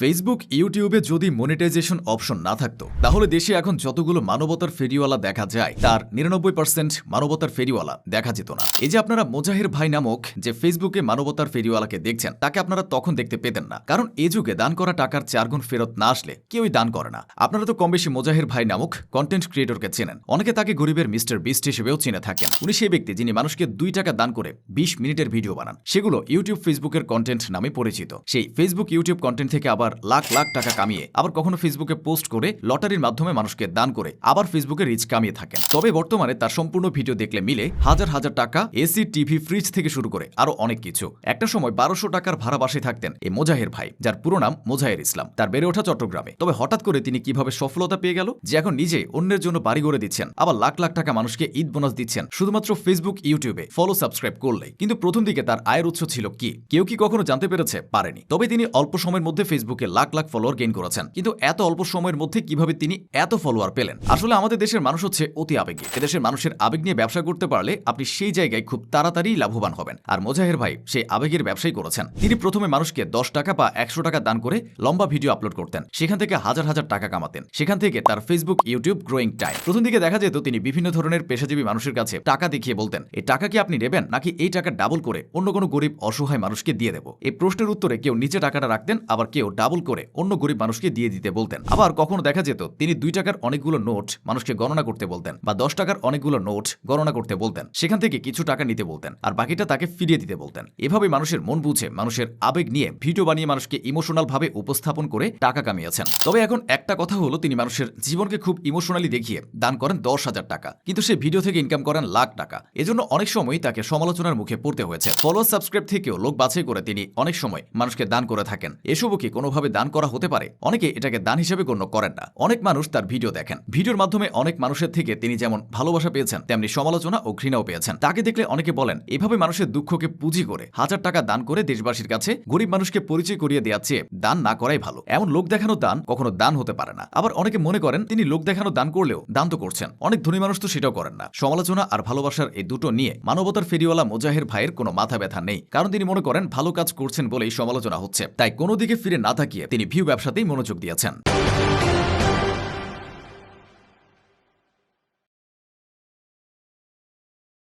Facebook ইউটিউবে যদি monetization option না থাকতো, তাহলে দেশে এখন যতগুলো মানবতার ফেরিওয়ালা দেখা যায়, তার নিরানব্বই পার্সেন্ট মানবতার ফেরিওয়ালা দেখা যেত না। এই যে আপনারা মোজাহির ভাই নামক যে ফেসবুকে মানবতার ফেরিওয়ালাকে দেখছেন, তাকে আপনারা তখন দেখতে পেতেন না। কারণ এ যুগে দান করা টাকার চারগুণ ফেরত না আসলে কেউই দান করে না। আপনারা তো কম বেশি মোজাহির ভাই নামক কন্টেন্ট ক্রিয়েটরকে চেনেন। অনেকে তাকে গরিবের মিস্টার বিস্ট হিসেবেও চিনে থাকেন। উনি সেই ব্যক্তি যিনি মানুষকে দুই টাকা দান করে বিশ মিনিটের ভিডিও বানান। সেগুলো ইউটিউব ফেসবুকের কন্টেন্ট নামে পরিচিত। সেই ফেসবুক ইউটিউব কন্টেন্ট থেকে আবার লাখ লাখ টাকা কামিয়ে আবার কখনো ফেসবুকে পোস্ট করে লটারির মাধ্যমে মানুষকে দান করে আবার ফেসবুকে রিচ কামিয়ে থাকেন। তবে বর্তমানে তার সম্পূর্ণ ভিডিও দেখলে মিলে হাজার হাজার টাকা এসি টিভি ফ্রিজ থেকে শুরু করে আরও অনেক কিছু। একটা সময় বারোশো টাকার ভাড়া বাসে থাকতেন এই মোজাহের ভাই, যার পুরো নাম মোজাহের ইসলাম। তার বেড়ে ওঠা চট্টগ্রামে। তবে হঠাৎ করে তিনি কীভাবে সফলতা পেয়ে গেল? যে এখন নিজে অন্যের জন্য বাড়ি গড়ে দিচ্ছেন, আবার লাখ লাখ টাকা মানুষকে ঈদ বোনাস দিচ্ছেন, শুধুমাত্র ফেসবুক ইউটিউবে ফলো সাবস্ক্রাইব করলে কিন্তু প্রথম দিকে তার আয়ের উৎস ছিল কি? কেউ কি কখনো জানতে পেরেছে? পারেনি। তবে তিনি অল্প সময়ের মধ্যে ফেসবুকে লাখ লাখ ফলোয়ার গেইন করেছেন। কিন্তু এত অল্প সময়ের মধ্যে কীভাবে তিনি এত ফলোয়ার পেলেন? আসলে আমাদের দেশের মানুষ হচ্ছে অতি আবেগী। এদেশের মানুষের আবেগ নিয়ে ব্যবসা করতে পারলে আপনি সেই জায়গায় খুব তাড়াতাড়ি লাভবান হবেন। আর মোজাহের ভাই সেই আবেগের ব্যবসাই করেছেন। তিনি প্রথমে মানুষকে দশ টাকা বা একশো টাকা দান করে লম্বা ভিডিও আপলোড করতেন। সেখান থেকে হাজার হাজার টাকা কামাতেন। সেখান থেকে তার ফেসবুক ইউটিউব গ্রোয়িং টাইম প্রথম দিকে দেখা যেত তিনি বিভিন্ন ধরনের পেশাজীবী মানুষের কাছে টাকা দেখিয়ে বলতেন এই টাকা কি আপনি নেবেন? নাকি এই টাকা ডাবল করে অন্য কোনো গরিব, অসহায় মানুষকে দিয়ে দেবো? এই প্রশ্নের উত্তরে কেউ নিচে টাকাটা রাখতেন, আবার কেউ ডাবল করে অন্য গরিব মানুষকে দিয়ে দিতে বলতেন। আবার কখনো দেখা যেত তিনি দুই টাকার অনেকগুলো নোট মানুষকে গণনা করতে বলতেন বা দশ টাকার অনেকগুলো নোট গণনা করতে বলতেন। সেখান থেকে কিছু টাকা নিতে বলতেন আর বাকিটা তাকে ফিরিয়ে দিতে বলতেন। এভাবে মানুষের মন বুঝে মানুষের আবেগ নিয়ে ভিডিও বানিয়ে মানুষকে ইমোশনাল ভাবে উপস্থাপন করে টাকা কামিয়েছেন। তবে এখন একটা কথা হলো, তিনি মানুষের জীবনকে খুব ইমোশনালি দেখিয়ে দান করেন দশ হাজার টাকা। কিন্তু সে ভিডিও থেকে ইনকাম করেন লাখ টাকা। এজন্য অনেক সময় তাকে সমালোচনার মুখে পড়তে হয়েছে। ফলো সাবস্ক্রাইব থেকেও লোক বাছাই করে তিনি অনেক সময় মানুষকে দান করে থাকেন। এসবও কি কোনোভাবে দান করা হতে পারে। অনেকে এটাকে দান হিসেবে গণ্য করেন না। অনেক মানুষ তার ভিডিও দেখেন। ভিডিওর মাধ্যমে অনেক মানুষের থেকে তিনি যেমন ভালোবাসা পেয়েছেন, তেমনি সমালোচনা ও ঘৃণাও পেয়েছেন। তাকে দেখলে অনেকে বলেন, এভাবে মানুষের দুঃখকে পুঁজি করে হাজার টাকা দান করে দেশবাসীর কাছে গরিব মানুষকে পরিচয় করিয়ে দেওয়ার চেয়ে দান না করাই ভালো। এমন লোক দেখানো দান কখনো দান হতে পারে না। আবার অনেকে মনে করেন, তিনি লোক দেখানো দান করলেও দান তো করছেন। অনেক ধনী মানুষ তো সেটাও করেন না। সমালোচনা আর ভালোবাসার এই দুটো নিয়ে মানবতার ফেরিওয়ালা মোজাহের ভাইয়ের কোনো মাথা ব্যথা নেই। কারণ তিনি মনে করেন, ভালো কাজ করছেন বলেই সমালোচনা হচ্ছে। তাই কোনো দিকে ফিরে না তাকিয়ে তিনি ভিউ ব্যবসাতেই মনোযোগ দিয়েছেন।